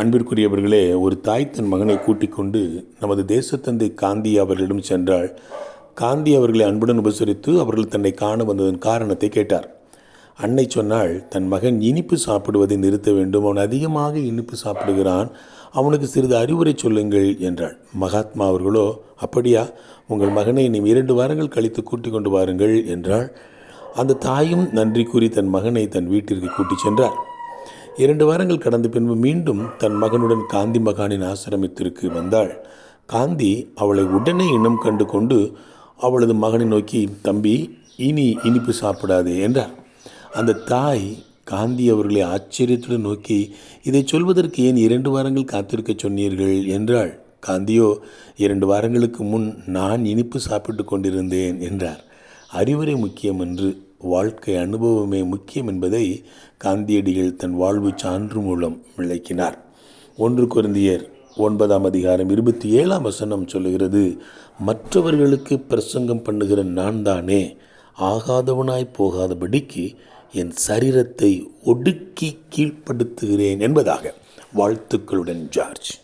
அன்பிற்குரியவர்களே ஒரு தாய் தன் மகனை கூட்டிக் கொண்டு நமது தேசத்தந்தை காந்தி அவர்களிடம் சென்றாள். காந்தி அவர்களை அன்புடன் உபசரித்து அவர்கள் தன்னை காண வந்ததன் காரணத்தை கேட்டார். அன்னை சொன்னால் தன் மகன் இனிப்பு சாப்பிடுவதை நிறுத்த வேண்டும். அவன் அதிகமாக இனிப்பு சாப்பிடுகிறான். அவனுக்கு சிறிது அறிவுரை சொல்லுங்கள் என்றாள். மகாத்மா அவர்களோ அப்படியா? உங்கள் மகனை நீ இரண்டு வாரங்கள் கழித்து கூட்டிக் கொண்டு வாருங்கள் என்றாள். அந்த தாயும் நன்றி கூறி தன் மகனை தன் வீட்டிற்கு கூட்டிச் சென்றார். இரண்டு வாரங்கள் கடந்த பின்பு மீண்டும் தன் மகனுடன் காந்தி மகானின் ஆசிரமத்திற்கு வந்தாள். காந்தி அவளை உடனே இனம் கண்டு கொண்டு அவளது மகனை நோக்கி தம்பி இனி இனிப்பு சாப்பிடாதே என்றார். அந்த தாய் காந்தி அவர்களை ஆச்சரியத்துடன் நோக்கி இதை சொல்வதற்கு ஏன் இரண்டு வாரங்கள் காத்திருக்க சொன்னீர்கள்? என்றாள். காந்தியோ இரண்டு வாரங்களுக்கு முன் நான் இனிப்பு சாப்பிட்டு கொண்டிருந்தேன் என்றார். அறிவுரை முக்கியம் என்று வாழ்க்கை அனுபவமே முக்கியம் என்பதை காந்தியடிகள் தன் வாழ்வு சான்று மூலம் விளக்கினார். ஒன்று குருந்தியர் ஒன்பதாம் அதிகாரம் இருபத்தி ஏழாம் வசனம் சொல்லுகிறது மற்றவர்களுக்கு பிரசங்கம் பண்ணுகிற நான் தானே ஆகாதவனாய் போகாதபடிக்கு என் சரீரத்தை ஒடுக்கி கீழ்ப்படுத்துகிறேன் என்பதாக. வாழ்த்துக்களுடன் ஜார்ஜ்.